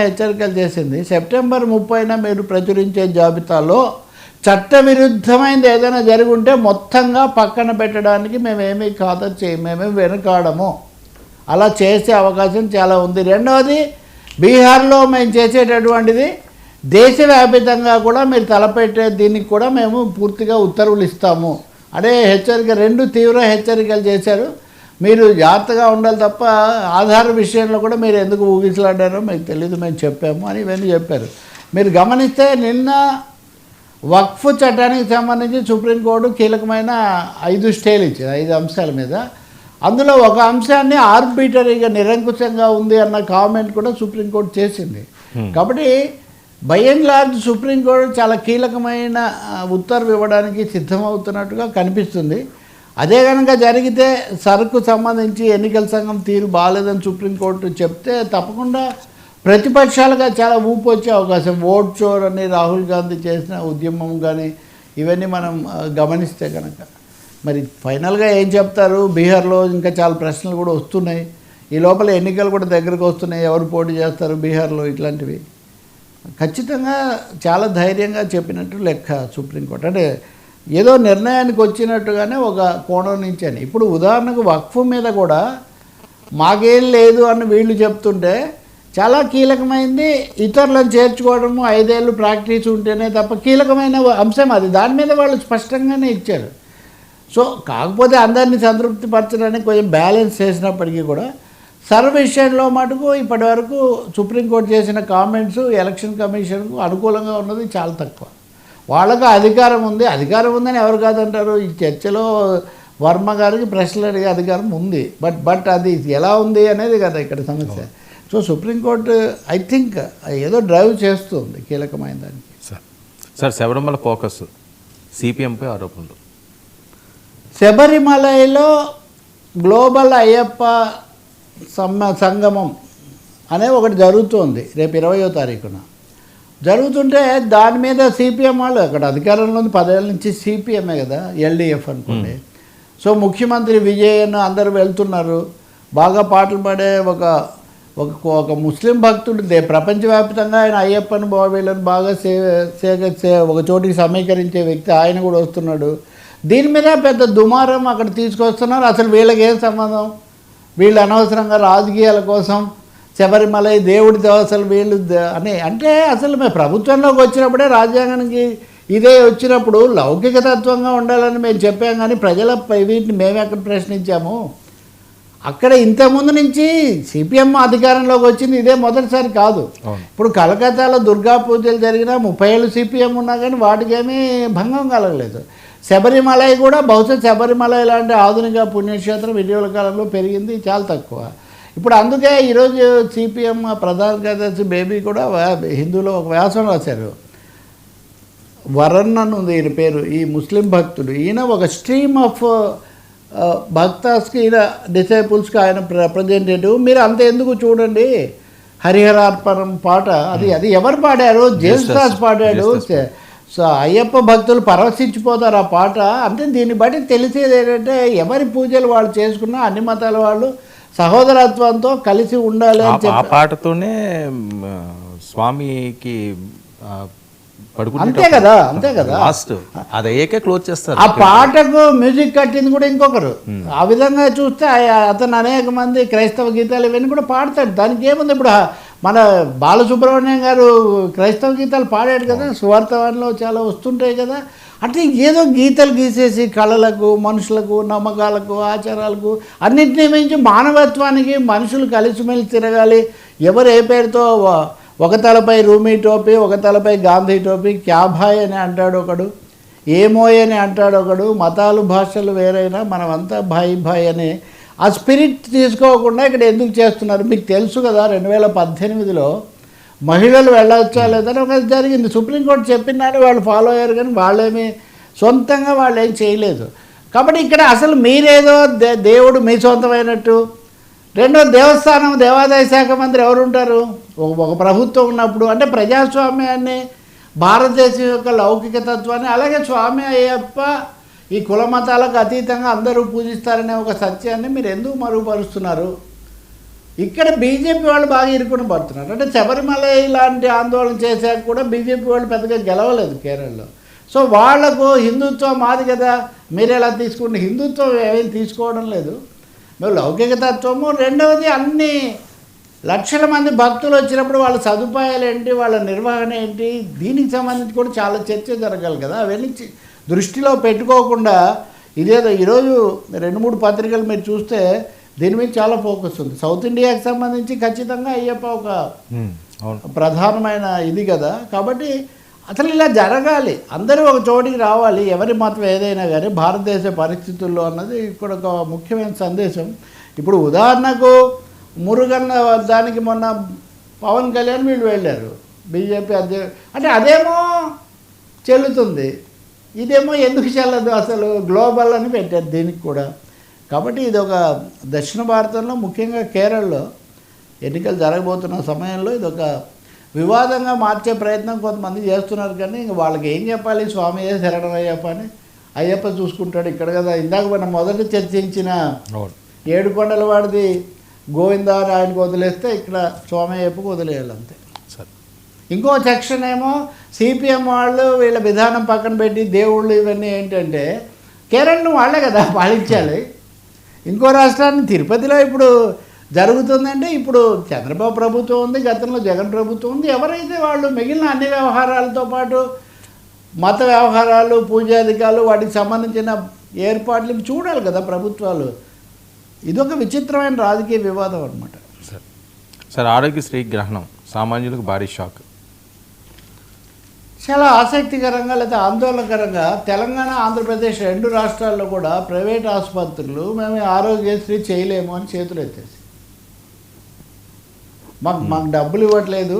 హెచ్చరికలు చేసింది. సెప్టెంబర్ ముప్పైన మీరు ప్రచురించే జాబితాలో చట్టవిరుద్ధమైనది ఏదైనా జరిగి ఉంటే మొత్తంగా పక్కన పెట్టడానికి మేమేమీ ఖాతరు చేయ మేమేమి వెనుకాడము. అలా చేసే అవకాశం చాలా ఉంది. రెండవది బీహార్లో మేము చేసేటటువంటిది దేశవ్యాపితంగా కూడా మీరు తలపెట్టే దీనికి కూడా మేము పూర్తిగా ఉత్తర్వులు ఇస్తాము. అదే హెచ్చరిక రెండు తీవ్ర హెచ్చరికలు చేశారు. మీరు జాగ్రత్తగా ఉండాలి తప్ప ఆధార విషయంలో కూడా మీరు ఎందుకు ఊగిసలాడారో మీకు తెలియదు మేము చెప్పాము అని ఇవన్నీ చెప్పారు. మీరు గమనిస్తే నిన్న వక్ఫ్ చట్టానికి సంబంధించి సుప్రీంకోర్టు కీలకమైన ఐదు స్టేలు ఇచ్చింది ఐదు అంశాల మీద. అందులో ఒక అంశాన్ని ఆర్బిటరీగా నిరంకుశంగా ఉంది అన్న కామెంట్ కూడా సుప్రీంకోర్టు చేసింది. కాబట్టి బై అండ్ లార్జ్ సుప్రీంకోర్టు చాలా కీలకమైన ఉత్తర్వు ఇవ్వడానికి సిద్ధమవుతున్నట్టుగా కనిపిస్తుంది. అదే కనుక జరిగితే సరుకు సంబంధించి ఎన్నికల సంఘం తీరు బాగాలేదని సుప్రీంకోర్టు చెప్తే తప్పకుండా ప్రతిపక్షాలుగా చాలా ఊపు వచ్చే అవకాశం. ఓట్ చోర్ అని రాహుల్ గాంధీ చేసిన ఉద్యమం కానీ ఇవన్నీ మనం గమనిస్తే కనుక మరి ఫైనల్గా ఏం చెప్తారు? బీహార్లో ఇంకా చాలా ప్రశ్నలు కూడా వస్తున్నాయి. ఈ లోపల ఎన్నికలు కూడా దగ్గరకు వస్తున్నాయి. ఎవరు పోటీ చేస్తారు బీహార్లో ఇట్లాంటివి? ఖచ్చితంగా చాలా ధైర్యంగా చెప్పినట్టు లెక్క సుప్రీంకోర్టు. అంటే ఏదో నిర్ణయానికి వచ్చినట్టుగానే ఒక కోణం నుంచి అని. ఇప్పుడు ఉదాహరణకు వక్ఫ్ మీద కూడా మాకేం లేదు అని వీళ్ళు చెప్తుంటే చాలా కీలకమైంది ఇతరులను చేర్చుకోవడము ఐదేళ్ళు ప్రాక్టీస్ ఉంటేనే తప్ప కీలకమైన అంశం అది. దాని మీద వాళ్ళు స్పష్టంగానే ఇచ్చారు. సో కాకపోతే అందరినీ సంతృప్తిపరచడానికి కొంచెం బ్యాలెన్స్ చేసినప్పటికీ కూడా సర్వ విషయంలో మటుకు ఇప్పటి వరకు సుప్రీంకోర్టు చేసిన కామెంట్స్ ఎలక్షన్ కమిషన్కు అనుకూలంగా ఉన్నది చాలా తక్కువ. వాళ్ళకు అధికారం ఉంది. అధికారం ఉందని ఎవరు కాదంటారు? ఈ చర్చలో వర్మ గారికి ప్రశ్నలు అడిగే అధికారం ఉంది. బట్ బట్ అది ఎలా ఉంది అనేది కదా ఇక్కడ సమస్య. సో సుప్రీంకోర్టు ఐ థింక్ ఏదో డ్రైవ్ చేస్తుంది కీలకమైన దానికి. సార్ సార్ శబరిమల ఫోకస్ సిపిఎంపై ఆరోపణలు. శబరిమలలో గ్లోబల్ అయ్యప్ప సమ్మ సంగమం అనే ఒకటి జరుగుతోంది. రేపు ఇరవయో తారీఖున. జరుగుతుంటే దాని మీద సిపిఎం వాళ్ళు అక్కడ అధికారంలో ఉంది పదేళ్ళ నుంచి సిపిఎంఏ కదా ఎల్డిఎఫ్ అనుకోండి. సో ముఖ్యమంత్రి విజయన్ అందరూ వెళ్తున్నారు. బాగా పాటలు పాడే ఒక ఒక ఒక ముస్లిం భక్తుడు ప్రపంచవ్యాప్తంగా ఆయన అయ్యప్పని వీళ్ళని బాగా సే సే ఒక చోటికి సమీకరించే వ్యక్తి ఆయన కూడా వస్తున్నాడు. దీని మీద పెద్ద దుమారం అక్కడ తీసుకొస్తున్నారు. అసలు వీళ్ళకి ఏం సంబంధం? వీళ్ళు అనవసరంగా రాజకీయాల కోసం శబరిమల ఈ దేవుడితో అసలు వీళ్ళు అని అంటే అసలు మేము ప్రభుత్వంలోకి వచ్చినప్పుడే రాజ్యాంగానికి ఇదే వచ్చినప్పుడు లౌకిక తత్వంగా ఉండాలని మేము చెప్పాం కానీ ప్రజల వీటిని మేము ఎక్కడ ప్రశ్నించాము? అక్కడ ఇంతకుముందు నుంచి సిపిఎం అధికారంలోకి వచ్చింది ఇదే మొదటిసారి కాదు. ఇప్పుడు కలకత్తాలో దుర్గా పూజలు జరిగినా ముప్పై ఏళ్ళు సిపిఎం ఉన్నా కానీ వాటికేమీ భంగం కలగలేదు. శబరిమల కూడా బహుశా శబరిమల ఇలాంటి ఆధునిక పుణ్యక్షేత్రం ఇటీవల కాలంలో పెరిగింది చాలా తక్కువ. ఇప్పుడు అందుకే ఈరోజు సిపిఎం ప్రధాన కార్యదర్శి బేబీ కూడా హిందూలో ఒక వ్యాసం రాశారు. వరన్ అని ఉంది ఈయన పేరు ఈ ముస్లిం భక్తుడు. ఈయన ఒక స్ట్రీమ్ ఆఫ్ భక్తాస్కి ఈయన డిసైపుల్స్కి ఆయన రిప్రజెంటేటివ్ మీరు అంత ఎందుకు చూడండి? హరిహరార్పణం పాట అది అది ఎవరు పాడారు? జేసుదాస్ పాడాడు. సో అయ్యప్ప భక్తులు పరవశించిపోతారు ఆ పాట. అంటే దీన్ని బట్టి తెలిసేది ఏంటంటే ఎవరి పూజలు వాళ్ళు చేసుకున్నా అన్ని మతాల వాళ్ళు సహోదరత్వంతో కలిసి ఉండాలి ఆ అని చెప్పి ఆ పాటతోనే స్వామికి అంతే కదా అంతే కదా. లాస్ట్ అది అయ్యాకే క్లోజ్ చేస్తారు. ఆ పాటకు మ్యూజిక్ కట్టింది కూడా ఇంకొకరు. ఆ విధంగా చూస్తే అతను అనేక మంది క్రైస్తవ గీతాలు ఇవన్నీ కూడా పాడతాడు. దానికి ఏముంది ఇప్పుడు? మన బాలసుబ్రహ్మణ్యం గారు క్రైస్తవ గీతాలు పాడాడు కదా సువార్తవాన్లో చాలా వస్తుంటాయి కదా. అంటే ఏదో గీతలు గీసేసి కళలకు మనుషులకు నమ్మకాలకు ఆచారాలకు అన్నింటినీ మించి మానవత్వానికి మనుషులు కలిసిమెలిసి తిరగాలి. ఎవరు ఏ పేరుతో ఒక తలపై రూమీ టోపీ ఒక తలపై గాంధీ టోపీ క్యాభాయ్ అని అంటాడు ఒకడు ఏమోయ్ అని అంటాడు ఒకడు మతాలు భాషలు వేరైనా మనమంతా భాయ్ భాయ్ అని ఆ స్పిరిట్ తీసుకోకుండా ఇక్కడ ఎందుకు చేస్తున్నారు? మీకు తెలుసు కదా రెండు వేల పద్దెనిమిదిలో మహిళలు వెళ్ళొచ్చా లేదని ఒక జరిగింది. సుప్రీంకోర్టు చెప్పినారు వాళ్ళు ఫాలో అయ్యారు కానీ వాళ్ళేమి సొంతంగా వాళ్ళు ఏం చేయలేదు. కాబట్టి ఇక్కడ అసలు మీరేదో దే దేవుడు మీ సొంతమైనట్టు. రెండో దేవస్థానం దేవాదాయ శాఖ మంత్రి ఎవరు ఉంటారు ఒక ఒక ప్రభుత్వం ఉన్నప్పుడు. అంటే ప్రజాస్వామ్యాన్ని భారతదేశం యొక్క లౌకిక తత్వాన్ని అలాగే స్వామి అయ్యప్ప ఈ కుల మతాలకు అతీతంగా అందరూ పూజిస్తారనే ఒక సత్యాన్ని మీరు ఎందుకు మరుగుపరుస్తున్నారు ఇక్కడ బీజేపీ వాళ్ళు బాగా ఇరుకుని పడుతున్నారు. అంటే శబరిమల ఇలాంటి ఆందోళన చేశాక కూడా బీజేపీ వాళ్ళు పెద్దగా గెలవలేదు కేరళలో. సో వాళ్ళకు హిందుత్వం మాది కదా. మీరు ఎలా తీసుకుంటే హిందుత్వం ఏమీ తీసుకోవడం లేదు. మేము లౌకిక తత్వము రెండవది అన్ని లక్షల మంది భక్తులు వచ్చినప్పుడు వాళ్ళ సదుపాయాలు ఏంటి వాళ్ళ నిర్వహణ ఏంటి దీనికి సంబంధించి కూడా చాలా చర్చ జరగాలి కదా. అవన్నీ దృష్టిలో పెట్టుకోకుండా ఇదేదో ఈరోజు రెండు మూడు పత్రికలు మీరు చూస్తే దీని మీద చాలా ఫోకస్ ఉంది. సౌత్ ఇండియాకి సంబంధించి ఖచ్చితంగా అయ్యప్ప ఒక ప్రధానమైన ఇది కదా. కాబట్టి అసలు ఇలా జరగాలి. అందరూ ఒక చోటికి రావాలి. ఎవరి మతం ఏదైనా కానీ భారతదేశ పరిస్థితుల్లో అన్నది ఇక్కడ ఒక ముఖ్యమైన సందేశం. ఇప్పుడు ఉదాహరణకు మురుగన్న దానికి మొన్న పవన్ కళ్యాణ్ వీళ్ళు వెళ్ళారు. బీజేపీ అధ్యక్ష అంటే అదేమో చెల్లుతుంది. ఇదేమో ఎందుకు చెల్లదు అసలు? గ్లోబల్ అని పెట్టారు దీనికి కూడా. కాబట్టి ఇది ఒక దక్షిణ భారతంలో ముఖ్యంగా కేరళలో ఎన్నికలు జరగబోతున్న సమయంలో ఇది ఒక వివాదంగా మార్చే ప్రయత్నం కొంతమంది చేస్తున్నారు కానీ ఇంక వాళ్ళకి ఏం చెప్పాలి? స్వామి శరణం అయ్యప్ప అని అయ్యప్ప చూసుకుంటాడు ఇక్కడ కదా. ఇందాక మనం మొదట చర్చించిన అవును. ఏడు కొండల వాడిది గోవిందా ఆయనకు వదిలేస్తే ఇక్కడ స్వామి అయ్యప్పకు వదిలేయాలి అంతే. సరే. ఇంకో సెక్షన్ ఏమో సిపిఎం వాళ్ళు వీళ్ళ విధానం పక్కన పెట్టి దేవుళ్ళు ఇవన్నీ ఏంటంటే కేరళను వాళ్ళే కదా పాలించాలి. ఇంకో రాష్ట్రాన్ని తిరుపతిలో ఇప్పుడు జరుగుతుందంటే ఇప్పుడు చంద్రబాబు ప్రభుత్వం ఉంది గతంలో జగన్ ప్రభుత్వం ఉంది. ఎవరైతే వాళ్ళు మిగిలిన అన్ని వ్యవహారాలతో పాటు మత వ్యవహారాలు పూజాధికాలు వాటికి సంబంధించిన ఏర్పాట్లు ఇవి చూడాలి కదా ప్రభుత్వాలు. ఇదొక విచిత్రమైన రాజకీయ వివాదం అనమాట సరే సార్ ఆరోగ్యశ్రీ గ్రహణం సామాన్యులకు భారీ షాక్. చాలా ఆసక్తికరంగా లేదా ఆందోళనకరంగా తెలంగాణ ఆంధ్రప్రదేశ్ రెండు రాష్ట్రాల్లో కూడా ప్రైవేట్ ఆసుపత్రులు మేము ఆరోగ్యశ్రీ చేయలేము అని చేతులు ఎత్తేసి మాకు మాకు డబ్బులు ఇవ్వట్లేదు.